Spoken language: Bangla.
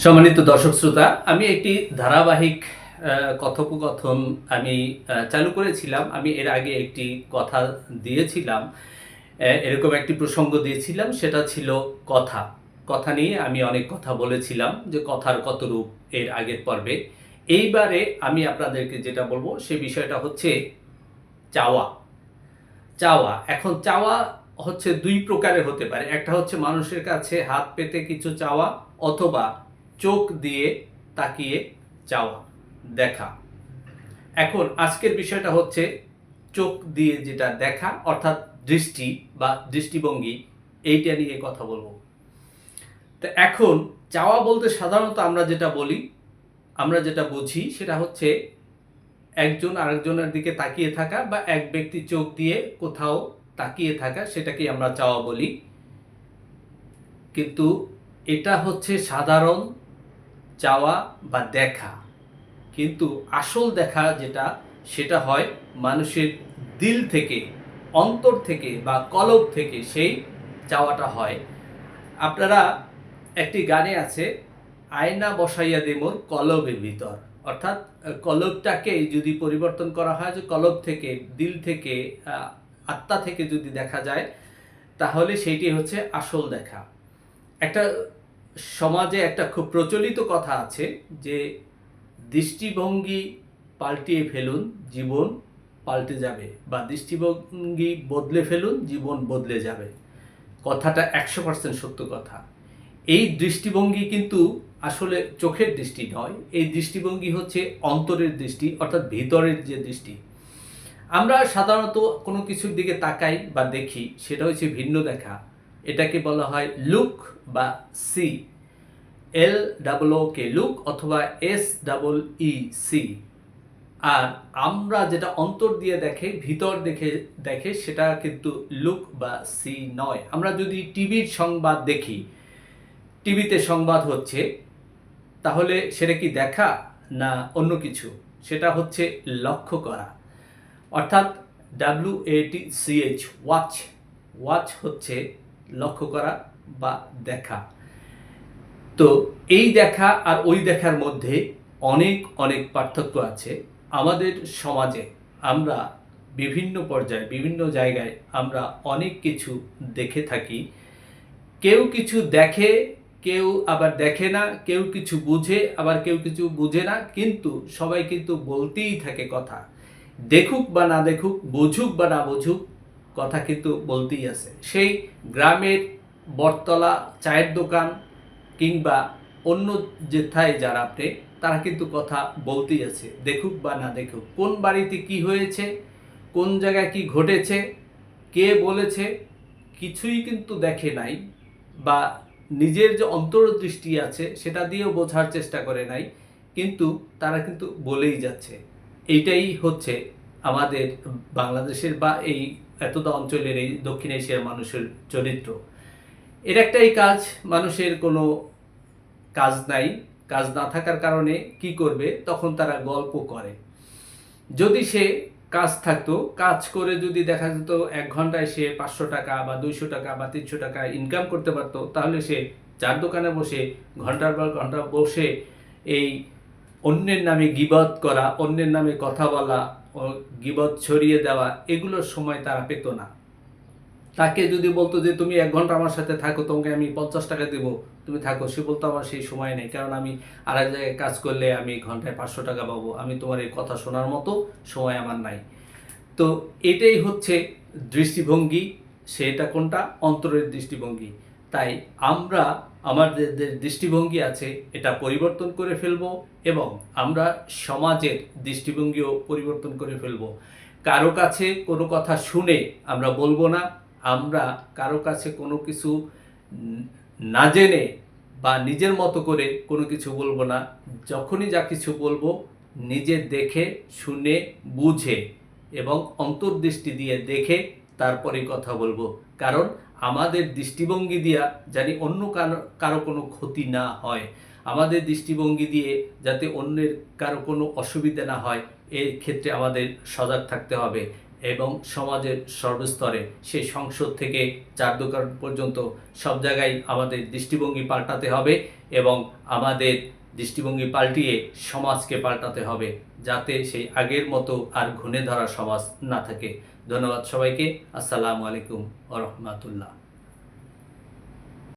সম্মানিত দর্শক শ্রোতা, আমি একটি ধারাবাহিক কথোপকথন আমি চালু করেছিলাম। আমি এর আগে একটি কথা দিয়েছিলাম এরকম একটি প্রসঙ্গ দিয়েছিলাম, সেটা ছিল কথা। কথা নিয়ে আমি অনেক কথা বলেছিলাম যে কথার কত রূপ এর আগের পর্বে। এইবারে আমি আপনাদেরকে যেটা বলব, সে বিষয়টা হচ্ছে চাওয়া। চাওয়া, এখন চাওয়া হচ্ছে দুই প্রকারের হতে পারে। একটা হচ্ছে মানুষের কাছে হাত পেতে কিছু চাওয়া অথবা চোখ দিয়ে তাকিয়ে চাওয়া দেখা। এখন আজকের বিষয়টা হচ্ছে চোখ দিয়ে যেটা দেখা, অর্থাৎ দৃষ্টি বা দৃষ্টিভঙ্গি, এইটা নিয়ে কথা বলব। তো এখন চাওয়া বলতে সাধারণত আমরা যেটা বলি, আমরা যেটা বুঝি, সেটা হচ্ছে একজন আরেকজনের দিকে তাকিয়ে থাকা বা এক ব্যক্তি চোখ দিয়ে কোথাও তাকিয়ে থাকা সেটাকে আমরা চাওয়া বলি। কিন্তু এটা হচ্ছে সাধারণ চাওয়া বা দেখা। কিন্তু আসল দেখা যেটা, সেটা হয় মানুষের দিল থেকে, অন্তর থেকে বা কলব থেকে সেই চাওয়াটা হয়। আপনারা একটি গানে আছে, আয়না বসাইয়া দে মোর কলবের ভিতর। অর্থাৎ, কলবটাকে যদি পরিবর্তন করা হয়, যে কলব থেকে, দিল থেকে আত্মা থেকে যদি দেখা যায়, তাহলে সেইটি হচ্ছে আসল দেখা। একটা সমাজে একটা খুব প্রচলিত কথা আছে যে, দৃষ্টিভঙ্গি পাল্টিয়ে ফেলুন, জীবন পাল্টে যাবে। বা দৃষ্টিভঙ্গি বদলে ফেলুন, জীবন বদলে যাবে। কথাটা একশো পার্সেন্ট সত্য কথা। এই দৃষ্টিভঙ্গি কিন্তু আসলে চোখের দৃষ্টি নয়, এই দৃষ্টিভঙ্গি হচ্ছে অন্তরের দৃষ্টি, অর্থাৎ ভিতরের যে দৃষ্টি। আমরা সাধারণত কোনো কিছুর দিকে তাকাই বা দেখি, সেটা হচ্ছে ভিন্ন দেখা। এটাকে বলা হয় লুক বা see. L double K, look অথবা এস ডাবল ই, সি। আর আমরা যেটা অন্তর দিয়ে দেখে, ভিতর দেখে দেখে সেটা কিন্তু লুক বা সি নয়। আমরা যদি টিভির সংবাদ দেখি, টিভিতে সংবাদ হচ্ছে, তাহলে সেটা কি দেখা না অন্য কিছু? সেটা হচ্ছে লক্ষ্য করা। অর্থাৎ ডাব্লিউ এটি সিএইচ ওয়াচ। ওয়াচ হচ্ছে লক্ষ্য করা বা দেখা। তো এই দেখা আর ওই দেখার মধ্যে অনেক অনেক পার্থক্য আছে আমাদের সমাজে। আমরা বিভিন্ন পর্যায়ে, বিভিন্ন জায়গায় আমরা অনেক কিছু দেখে থাকি। কেউ কিছু দেখে, কেউ আবার দেখে না, কেউ কিছু বুঝে, আবার কেউ কিছু বুঝে না, কিন্তু সবাই কিন্তু বলতেই থাকে কথা। দেখুক বা না দেখুক, বুঝুক বা না বুঝুক কথা কিন্তু বলতেই আছে। সেই গ্রামের বটতলা, চায়ের দোকান কিংবা অন্য যেথায় যারা আপনি, তারা কিন্তু কথা বলতেই আছে। দেখুক বা না দেখুক, কোন বাড়িতে কি হয়েছে, কোন জায়গায় কি ঘটেছে, কে বলেছে, কিছুই কিন্তু দেখে নাই বা নিজের যে অন্তর্দৃষ্টি আছে সেটা দিয়েও বোঝার চেষ্টা করে নাই, কিন্তু তারা কিন্তু বলেই যাচ্ছে। এইটাই হচ্ছে আমাদের বাংলাদেশের বা এই এতটা অঞ্চলের এই দক্ষিণ এশিয়ার মানুষের চরিত্র। এর একটাই কাজ, মানুষের কোনো কাজ নাই। কাজ না থাকার কারণে কি করবে? তখন তারা গল্প করে। যদি সে কাজ থাকতো, কাজ করে যদি দেখা যেত এক ঘন্টায় সে পাঁচশো টাকা বা দুইশো টাকা বা তিনশো টাকা ইনকাম করতে পারতো, তাহলে সে চার দোকানে বসে, ঘণ্টার পর ঘণ্টা বসে এই অন্যের নামে গিবত করা, অন্যের নামে কথা বলা ও গিবত ছড়িয়ে দেওয়া, এগুলোর সময় তারা পেত না। তাকে যদি বলতো যে, তুমি এক ঘণ্টা আমার সাথে থাকো, তোমাকে আমি পঞ্চাশ টাকা দেবো। তুমি থাকো। সে বলতো, আমার সেই সময় নেই। কারণ আমি আর এক জায়গায় কাজ করলে আমি ঘন্টায় পাঁচশো টাকা পাবো। আমি তোমার এই কথা শোনার মতো সময় আমার নাই। তো এটাই হচ্ছে দৃষ্টিভঙ্গি। সেটা কোনটা? অন্তরের দৃষ্টিভঙ্গি। তাই আমরা আমাদের দৃষ্টিভঙ্গি আছে, এটা পরিবর্তন করে ফেলব এবং আমরা সমাজের দৃষ্টিভঙ্গিও পরিবর্তন করে ফেলব। কারও কাছে কোনো কথা শুনে আমরা বলব না, আমরা কারও কাছে কোনো কিছু না জেনে বা নিজের মতো করে কোনো কিছু বলব না। যখনই যা কিছু বলব, নিজে দেখে, শুনে, বুঝে এবং অন্তর্দৃষ্টি দিয়ে দেখে তারপরে কথা বলব। কারণ আমাদের দৃষ্টিভঙ্গি দিয়া জানি অন্য কারও কারও কোনো ক্ষতি না হয়। আমাদের দৃষ্টিভঙ্গি দিয়ে যাতে অন্যের কারও কোনো অসুবিধা না হয়, এর ক্ষেত্রে আমাদের সজাগ থাকতে হবে এবং সমাজের সর্বস্তরে সেই সংসদ থেকে চার দোকান পর্যন্ত সব জায়গায় আমাদের দৃষ্টিভঙ্গি পাল্টাতে হবে এবং আমাদের দৃষ্টিভঙ্গি পাল্টিয়ে সমাজকে পাল্টাতে হবে, যাতে সেই আগের মতো আর ঘুণে ধরা সমাজ না থাকে। ধন্যবাদ সবাইকে। আসসালামু আলাইকুম ও রহমতুল্লাহ।